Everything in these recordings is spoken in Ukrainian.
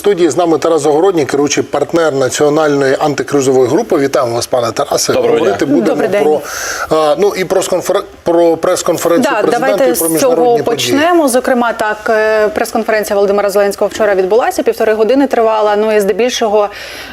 студії з нами Тарас Загородній, керуючий партнер національної антикризової групи. Вітаємо вас, пане Тарасе. Доброго Говорити дня. будемо Добрий день. про а, ну і про, сконфер... про прес-конференцію Да, президента давайте і про з цього події. почнемо. Зокрема, так е, прес-конференція Володимира Зеленського вчора відбулася. Півтори години тривала. Ну і здебільшого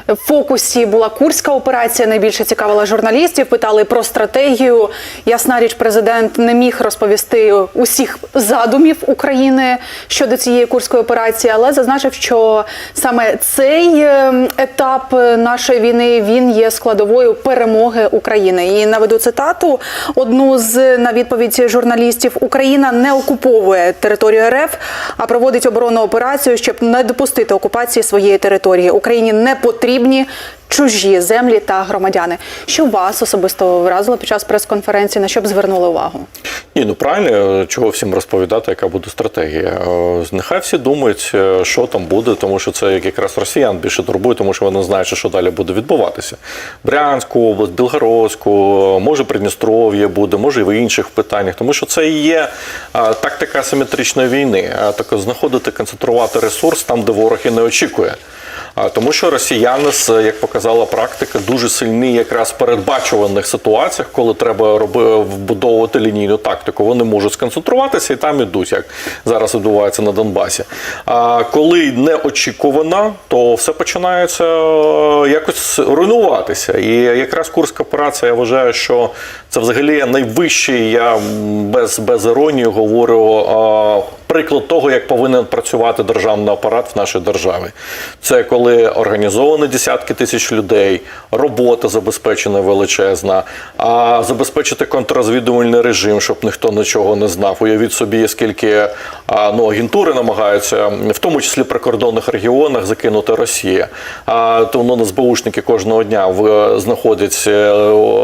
в фокусі була курська операція. Найбільше цікавила журналістів. Питали про стратегію. Ясна річ, президент не міг розповісти усіх задумів України щодо цієї курської операції, але зазначив, що саме цей е, етап нашої війни він є складовою перемоги України. І наведу цитату одну з на відповідь журналістів: Україна не окуповує територію РФ, а проводить оборонну операцію, щоб не допустити окупації своєї території. Україні не потрібні. Чужі землі та громадяни, що вас особисто вразило під час прес-конференції, на що б звернули увагу? Ні, ну правильно, чого всім розповідати, яка буде стратегія. Е, Нехай всі думають, е, що там буде, тому що це якраз росіян більше турбує, тому що вони знають, що далі буде відбуватися. Брянську область, Білгородську, може Придністров'я буде, може і в інших питаннях, тому що це і є е, тактика асиметричної війни. Е, Так знаходити, концентрувати ресурс там, де ворог і не очікує. Тому що росіяни, як показала практика, дуже сильні якраз в передбачуваних ситуаціях, коли треба вбудовувати лінійну тактику. Вони можуть сконцентруватися і там ідуть, як зараз відбувається на Донбасі. А коли неочікувано, то все починається е, якось руйнуватися. І якраз Курська операція, я вважаю, що це взагалі найвищий, я без, без іронії говорю. Приклад того, як повинен працювати державний апарат в нашій державі, це коли організовані десятки тисяч людей, робота забезпечена величезна, а забезпечити контррозвідувальний режим, щоб ніхто нічого не знав. Уявіть собі, скільки ну, агентури намагаються, в тому числі прикордонних регіонах, закинути Росія. А то ну, СБУшники кожного дня в, знаходять е,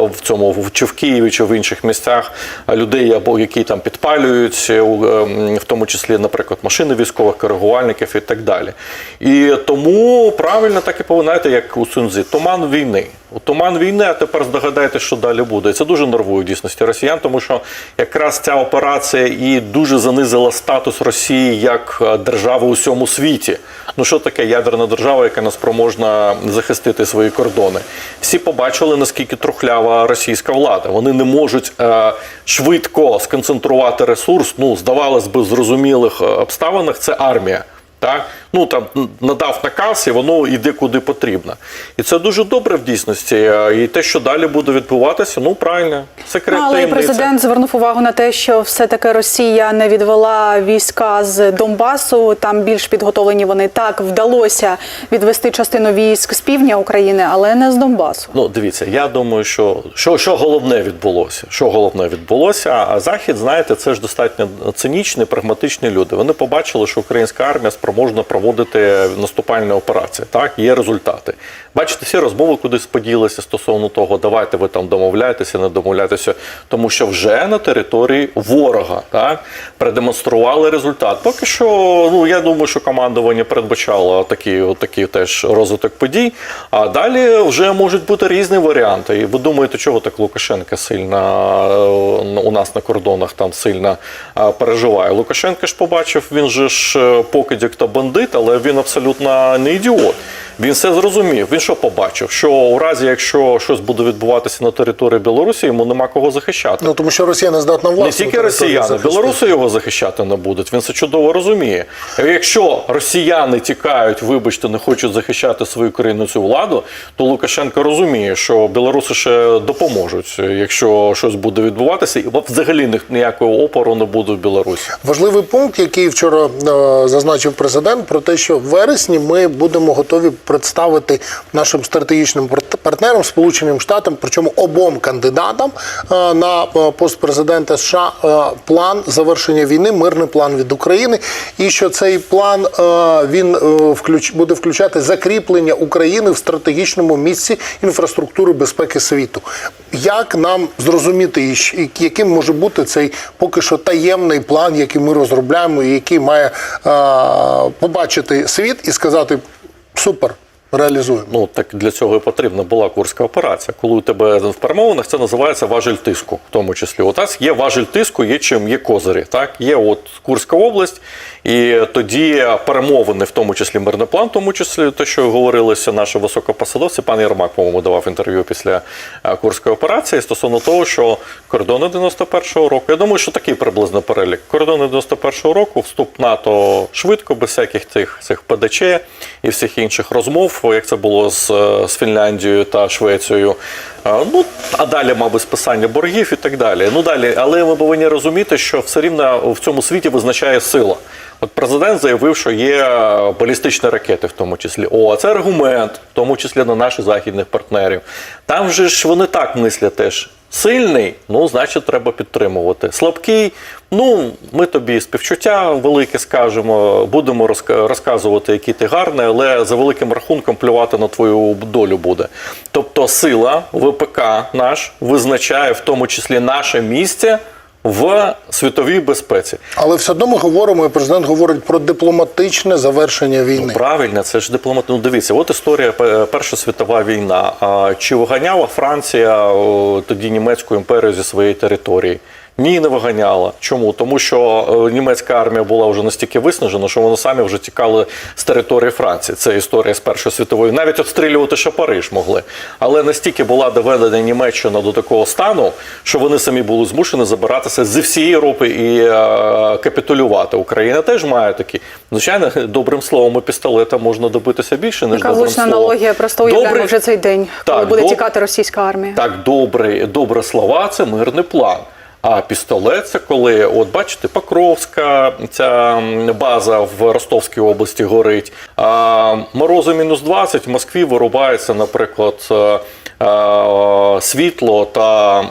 в цьому чи в Києві, чи в інших місцях людей, або які там підпалюють, е, ем, в тому числі, наприклад, машини військових коригувальників і так далі. І тому правильно так і повинно, як у Сунзі, туман війни. У туман війни, а тепер здогадайте, що далі буде. І це дуже нервує в дійсності росіян, тому що якраз ця операція і дуже занизила статус Росії як е, держави у всьому світі. Ну що таке ядерна держава, яка не спроможна захистити свої кордони? Всі побачили, наскільки трухлява російська влада. Вони не можуть е, швидко сконцентрувати ресурс. Ну, здавалось би, в зрозумілих е, обставинах це армія. Так? Ну там надав наказ, і воно йде куди потрібно. І це дуже добре в дійсності. І те, що далі буде відбуватися, ну правильно, секрет Ну, але таємниця. президент звернув увагу на те, що все-таки Росія не відвела війська з Донбасу. Там більш підготовлені вони так вдалося відвести частину військ з півдня України, але не з Донбасу. Ну, дивіться, я думаю, що, що, що головне відбулося. Що головне відбулося? А Захід, знаєте, це ж достатньо цинічні, прагматичні люди. Вони побачили, що українська армія спроможна проводити наступальні операції. Так, є результати. Бачите, всі розмови кудись поділися стосовно того, давайте ви там домовляєтеся, не домовляєтеся, тому що вже на території ворога так, продемонстрували результат. Поки що, ну я думаю, що командування передбачало такі, такі теж розвиток подій. А далі вже можуть бути різні варіанти. І ви думаєте, чого так Лукашенка сильно е, у нас на кордонах там сильно е, переживає? Лукашенко ж побачив, він же ж е, покидьок та бандит, але він абсолютно не ідіот. Він все зрозумів. Він що побачив? Що у разі, якщо щось буде відбуватися на території Білорусі, йому нема кого захищати. Ну тому що Росія не здатна власну Не тільки росіяни, захистити. білоруси його захищати не будуть. Він це чудово розуміє. Якщо росіяни тікають, вибачте, не хочуть захищати свою країну цю владу, то Лукашенко розуміє, що білоруси ще допоможуть, якщо щось буде відбуватися, і взагалі ні- ніякого опору не буде в Білорусі. Важливий пункт, який вчора е, зазначив президент, про те, що в вересні ми будемо готові представити нашим стратегічним пар- партнерам, Сполученим Штатам, причому обом кандидатам е, на е, пост президента США е, план завершення війни, мирний план від України, і що цей план він буде включати закріплення України в стратегічному місці інфраструктури безпеки світу. Як нам зрозуміти, яким може бути цей поки що таємний план, який ми розробляємо, і який має побачити світ і сказати супер, реалізуємо. Ну так для цього і потрібна була курська операція. Коли у тебе в перемовинах це називається важель тиску, в тому числі. У нас є важель тиску, є чим є козирі. Так є от Курська область, І тоді перемовини, в тому числі мирний план, в тому числі те, що говорилося наші високопосадовці, пан Єрмак, по-моєму, давав інтерв'ю після е, Курської операції стосовно того, що кордони 91-го року, я думаю, що такий приблизно перелік. Кордони 91-го року, вступ НАТО швидко, без всяких цих, цих ПДЧ і всіх інших розмов, як це було з, е, з Фінляндією та Швецією. Ну, а далі, мабуть, списання боргів і так далі. Ну далі, але ми повинні розуміти, що все рівно в цьому світі визначає сила. От президент заявив, що є балістичні ракети, в тому числі. О, це аргумент, в тому числі на наших західних партнерів. Там же ж вони так мислять теж. Сильний, ну значить, треба підтримувати. Слабкий, ну ми тобі співчуття велике скажемо, будемо розка- розказувати, який ти гарний, але за великим рахунком плювати на твою долю буде. Тобто, сила ВПК наш визначає в тому числі наше місце в світовій безпеці. Але все одно ми говоримо, і президент говорить про дипломатичне завершення війни. Правильно, це ж дипломат. Ну дивіться, от історія Перша світова війна. А чи виганяла Франція тоді німецьку імперію зі своєї території? Ні, не виганяла. Чому? Тому що е, німецька армія була вже настільки виснажена, що вони самі вже тікали з території Франції. Це історія з Першої світової. Навіть обстрілювати ще Париж могли. Але настільки була доведена Німеччина до такого стану, що вони самі були змушені забиратися зі всієї Європи і е, капітулювати. Україна теж має такі. Звичайно, добрим словом і пістолета можна добитися більше, ніж Така влучна аналогія. Просто уявляємо Добрий- вже цей день, коли Так, буде доб- тікати російська армія. так, добре, добре слова це мирний план. А пістолет це коли, от бачите, Покровська ця база в Ростовській області горить. А морози мінус 20 в Москві вирубається, наприклад, е, світло та,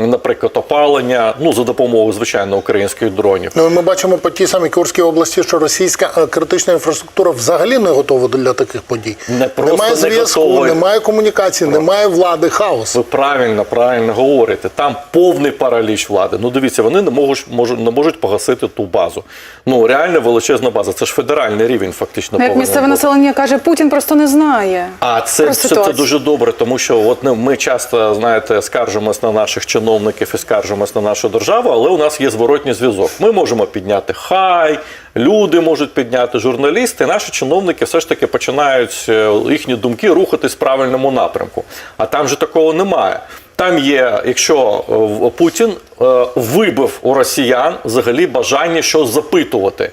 наприклад, опалення. Ну за допомогою звичайно українських дронів. Ну, ми бачимо по тій самій Курській області, що російська е, критична інфраструктура взагалі не готова для таких подій. Не просто немає не зв'язку, готова. немає комунікації, немає влади, хаос. Ви правильно, правильно говорите. Там повний параліч влади. Ну дивіться, вони не можуть, можуть, не можуть погасити ту базу. Ну реально величезна база. Це ж федеральний рівень, фактично. Ну, як місцеве бути. населення каже, Путін просто не знає. А це, про це, це дуже добре, тому що от ну, ми часто знаєте скаржимось на наших чиновників і скаржимось на нашу державу, але у нас є зворотній зв'язок. Ми можемо підняти хай, люди можуть підняти журналісти. Наші чиновники все ж таки починають е, їхні думки рухатись в правильному напрямку. А там же такого немає. Там є, якщо е, Путін е, вибив у росіян взагалі бажання щось запитувати.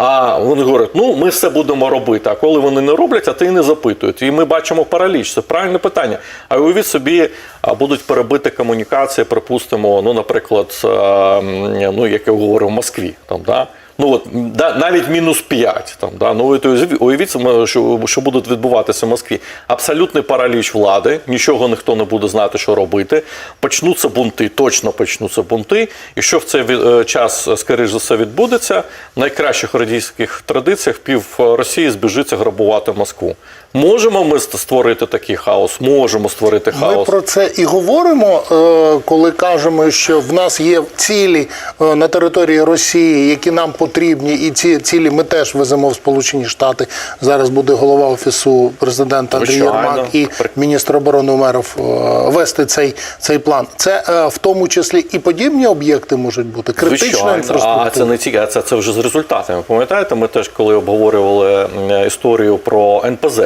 А вони говорять, ну ми все будемо робити. А коли вони не роблять, а ти і не запитують. І ми бачимо параліч. Це правильне питання. А уявіть собі, будуть перебити комунікації, припустимо, ну, наприклад, е, ну як я говорив, в Москві. Там, да? Ну от да, навіть мінус 5. Там, да? ну, от уявіть- що, що будуть відбуватися в Москві. Абсолютний параліч влади, нічого ніхто не буде знати, що робити. Почнуться бунти, точно почнуться бунти. І що в цей е, час, скоріш за все, відбудеться, в найкращих радійських традиціях пів е, Росії збіжиться грабувати Москву. Можемо ми створити такий хаос? Можемо створити Ми про це і говоримо, е, коли кажемо, що в нас є цілі е, на території Росії, які нам потрібні, і ці цілі ми теж веземо в Сполучені Штати. Зараз буде голова офісу президента Андрій Єрмак і міністр оборони Умеров е, вести цей, цей план. Це в тому числі і подібні об'єкти можуть бути, критична Звичайно. інфраструктура. А це не тільки, а це, це вже з результатами. Пам'ятаєте, ми теж коли обговорювали історію про НПЗ,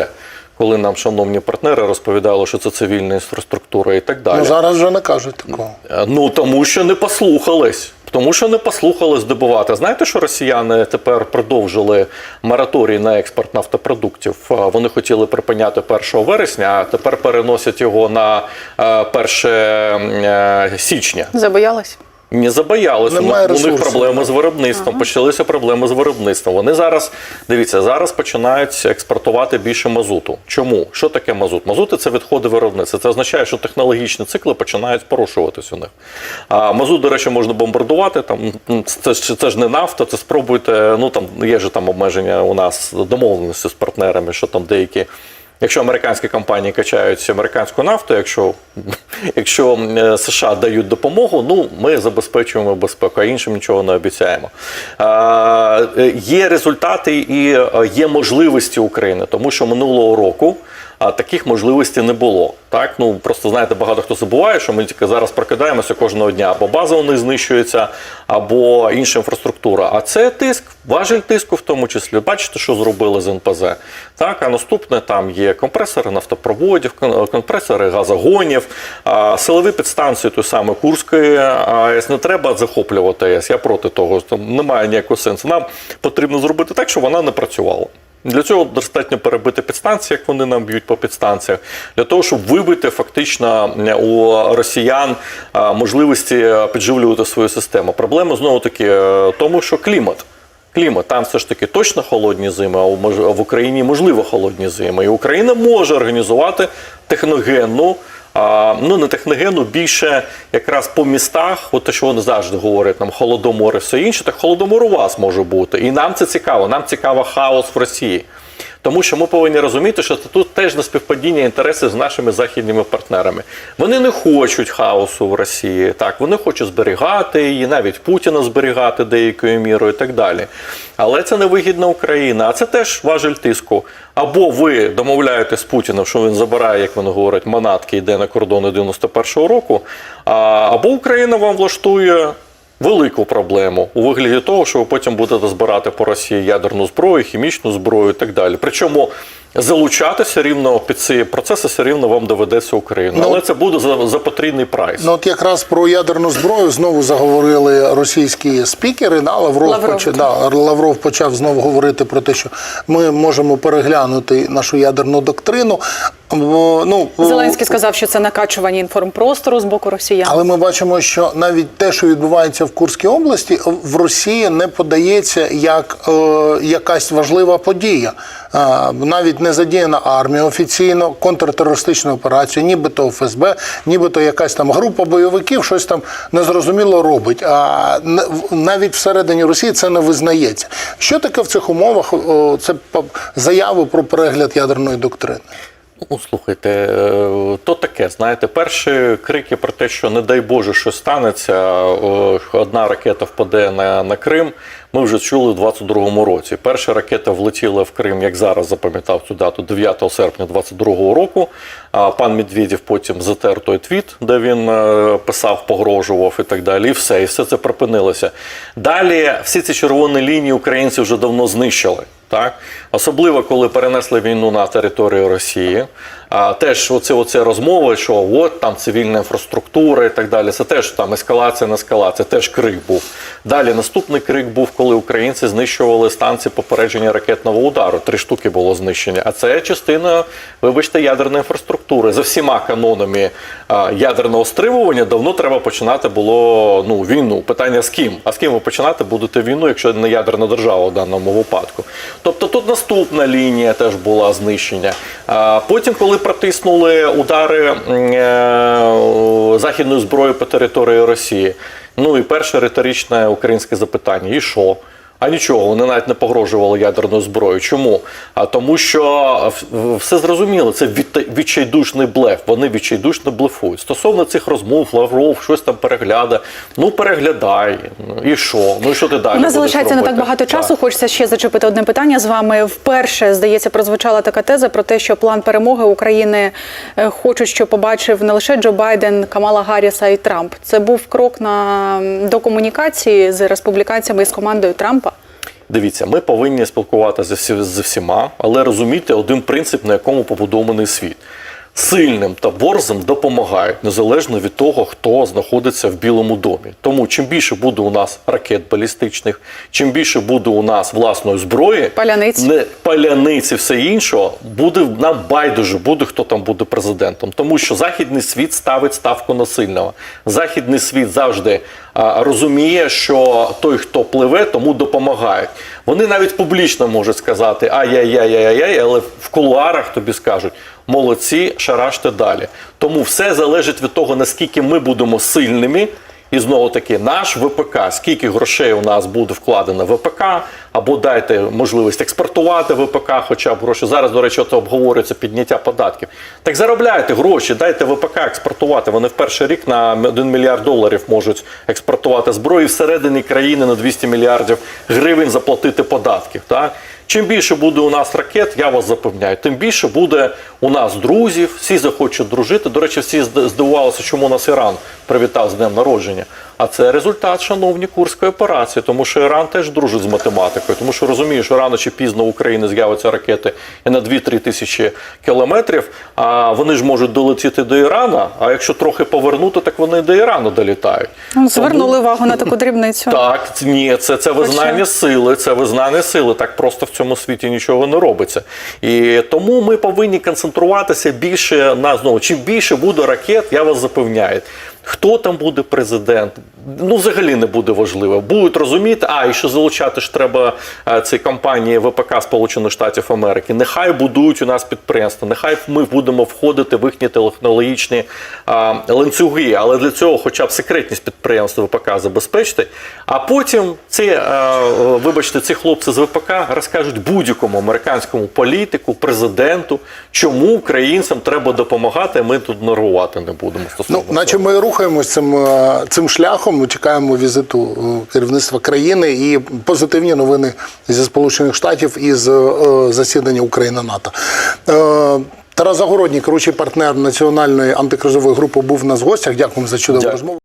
коли нам шановні партнери розповідали, що це цивільна інфраструктура і так далі. Ну зараз вже не кажуть такого. Е, Ну тому що не послухались. Тому що не послухались добувати. Знаєте, що росіяни тепер продовжили мораторій на експорт нафтопродуктів? Е, Вони хотіли припиняти 1 вересня, а тепер переносять його на е, 1 е, січня. Забоялась? Не забоялися. Немає у них ресурсів. проблеми з виробництвом. Почалися проблеми з виробництвом. Вони зараз дивіться, зараз починають експортувати більше мазуту. Чому? Що таке мазут? Мазути це відходи виробництва. Це означає, що технологічні цикли починають порушуватись у них. А мазут, до речі, можна бомбардувати. Там це ж це ж не нафта. Це спробуйте. Ну там є ж там обмеження у нас домовленості з партнерами, що там деякі. Якщо американські компанії качають американську нафту, якщо, якщо е, США дають допомогу, ну ми забезпечуємо безпеку, а іншим нічого не обіцяємо. Е, є результати і е, є можливості України, тому що минулого року таких можливостей не було. Так, ну просто знаєте, багато хто забуває, що ми тільки зараз прокидаємося кожного дня, або база у них знищується, або інша інфраструктура. А це тиск, важель тиску в тому числі. Бачите, що зробили з НПЗ. Так, а наступне там є компресори нафтопроводів, компресори газогонів, силові підстанції той самої Курської АЕС. Не треба захоплювати АЕС. Я проти того. Там немає ніякого сенсу. Нам потрібно зробити так, щоб вона не працювала. Для цього достатньо перебити підстанції, як вони нам б'ють по підстанціях, для того, щоб вибити фактично е, у росіян е, можливості е, підживлювати свою систему. Проблема знову таки в тому, що клімат. Клімат там все ж таки точно холодні зими, а в Україні можливо холодні зими. І Україна може організувати техногенну. Ну, не техногену, більше якраз по містах, от те, що вони завжди говорять, там холодомор все інше, так холодомор у вас може бути. І нам це цікаво. Нам цікаво хаос в Росії. Тому що ми повинні розуміти, що тут теж не співпадіння інтересів з нашими західними партнерами. Вони не хочуть хаосу в Росії. Так, вони хочуть зберігати її, навіть Путіна зберігати деякою мірою і так далі. Але це не вигідна Україна, а це теж важель тиску. Або ви домовляєтесь з Путіним, що він забирає, як вони говорять, манатки, йде на кордони 91-го року. Або Україна вам влаштує велику проблему у вигляді того, що ви потім будете збирати по Росії ядерну зброю, хімічну зброю і так далі. Причому залучатися рівно під ці процеси все рівно вам доведеться Україна. Ну, Але це буде за, за потрійний прайс. Ну от якраз про ядерну зброю знову заговорили російські спікери. Да, Лавров, Лавров. Почав, да, Лавров почав знову говорити про те, що ми можемо переглянути нашу ядерну доктрину. Бо, Ну, Зеленський сказав, що це накачування інформпростору з боку росіян. Але ми бачимо, що навіть те, що відбувається в Курській області, в Росії не подається як е, якась важлива подія. Навіть не задіяна армія офіційно, контртерористична операція, нібито ФСБ, нібито якась там група бойовиків щось там незрозуміло робить. А навіть всередині Росії це не визнається. Що таке в цих умовах? Це заяви про перегляд ядерної доктрини. Ну, слухайте, е, то таке, знаєте, перші крики про те, що не дай Боже, що станеться, одна ракета впаде на, на Крим. Ми вже чули в 22-му році. Перша ракета влетіла в Крим, як зараз запам'ятав цю дату, 9 серпня 22-го року. А пан Медведєв потім затер той твіт, де він е, писав, погрожував і так далі. І все, і все це припинилося. Далі всі ці червоні лінії українці вже давно знищили. Так, особливо коли перенесли війну на територію Росії. Теж оце, оце розмови, що от там цивільна інфраструктура і так далі. Це теж там ескалація на ескалація, теж крик був. Далі наступний крик був, коли українці знищували станції попередження ракетного удару. Три штуки було знищення. А це частина, вибачте, ядерної інфраструктури. За всіма канонами ядерного стримування давно треба починати було ну, війну. Питання з ким? А з ким ви починати будете війну, якщо не ядерна держава в даному випадку? Тобто тут наступна лінія теж була знищення. Потім, коли протиснули удари е, західною зброєю по території Росії, ну і перше риторичне українське запитання: і що? А нічого, вони навіть не погрожували ядерною зброєю. Чому? А тому, що все зрозуміло, це відчайдушний блеф. Вони відчайдушно блефують. Стосовно цих розмов, Лавров щось там перегляда. Ну переглядай. І що? Ну і що ти далі? У нас залишається не так робити? багато часу. Так. Хочеться ще зачепити одне питання з вами. Вперше здається, прозвучала така теза про те, що план перемоги України е, хочуть, що побачив не лише Джо Байден, Камала Гарріса і Трамп. Це був крок на до комунікації з республіканцями і з командою Трампа. Дивіться, ми повинні спілкуватися зі всіма, але розуміти один принцип, на якому побудований світ. Сильним та борзим допомагають незалежно від того, хто знаходиться в Білому домі. Тому чим більше буде у нас ракет балістичних, чим більше буде у нас власної зброї, Паляниць. не паляниці, все іншого, буде нам байдуже, буде хто там буде президентом. Тому що західний світ ставить ставку на сильного. Західний світ завжди а, розуміє, що той, хто пливе, тому допомагають. Вони навіть публічно можуть сказати ай-яй-яй-яй-яй, але в кулуарах тобі скажуть. Молодці, шараште далі. Тому все залежить від того, наскільки ми будемо сильними, і знову таки, наш ВПК, скільки грошей у нас буде вкладено в ВПК, або дайте можливість експортувати ВПК, хоча б гроші. Зараз, до речі, це обговорюється підняття податків. Так заробляйте гроші, дайте ВПК експортувати. Вони в перший рік на 1 мільярд доларів можуть експортувати зброю всередині країни на 200 мільярдів гривень заплатити податків. Так? Чим більше буде у нас ракет, я вас запевняю, тим більше буде у нас друзів, всі захочуть дружити. До речі, всі зд- здивувалися, чому нас Іран привітав з днем народження. А це результат, шановні курської операції, тому що Іран теж дружить з математикою, тому що розуміє, що рано чи пізно в Україні з'являться ракети і на 2-3 тисячі кілометрів. А вони ж можуть долетіти до Ірана. А якщо трохи повернути, так вони до Ірану долітають. Ну, Звернули увагу на таку дрібницю. Так, ні, це, це визнання сили, це визнання сили. Так просто в цьому світі нічого не робиться. І тому ми повинні концентруватися більше на знову. Чим більше буде ракет, я вас запевняю. Хто там буде президент? Ну, взагалі не буде важливо. Будуть розуміти, а і що залучати ж треба е, ці компанії ВПК Сполучених Штатів Америки. Нехай будують у нас підприємства, нехай ми будемо входити в їхні технологічні а, ланцюги, але для цього, хоча б секретність підприємства ВПК забезпечити. А потім ці, е, вибачте, ці хлопці з ВПК розкажуть будь-якому американському політику, президенту, чому українцям треба допомагати, а ми тут нервувати не будемо. Ну, наче ми рухаємось цим, е, цим шляхом. Ми чекаємо візиту е, керівництва країни і позитивні новини зі Сполучених Штатів і з е, засідання Україна НАТО. Е, Тарас Загородній, керуючий партнер національної антикризової групи, був у нас в гостях. Дякуємо за чудову Дякую. розмову.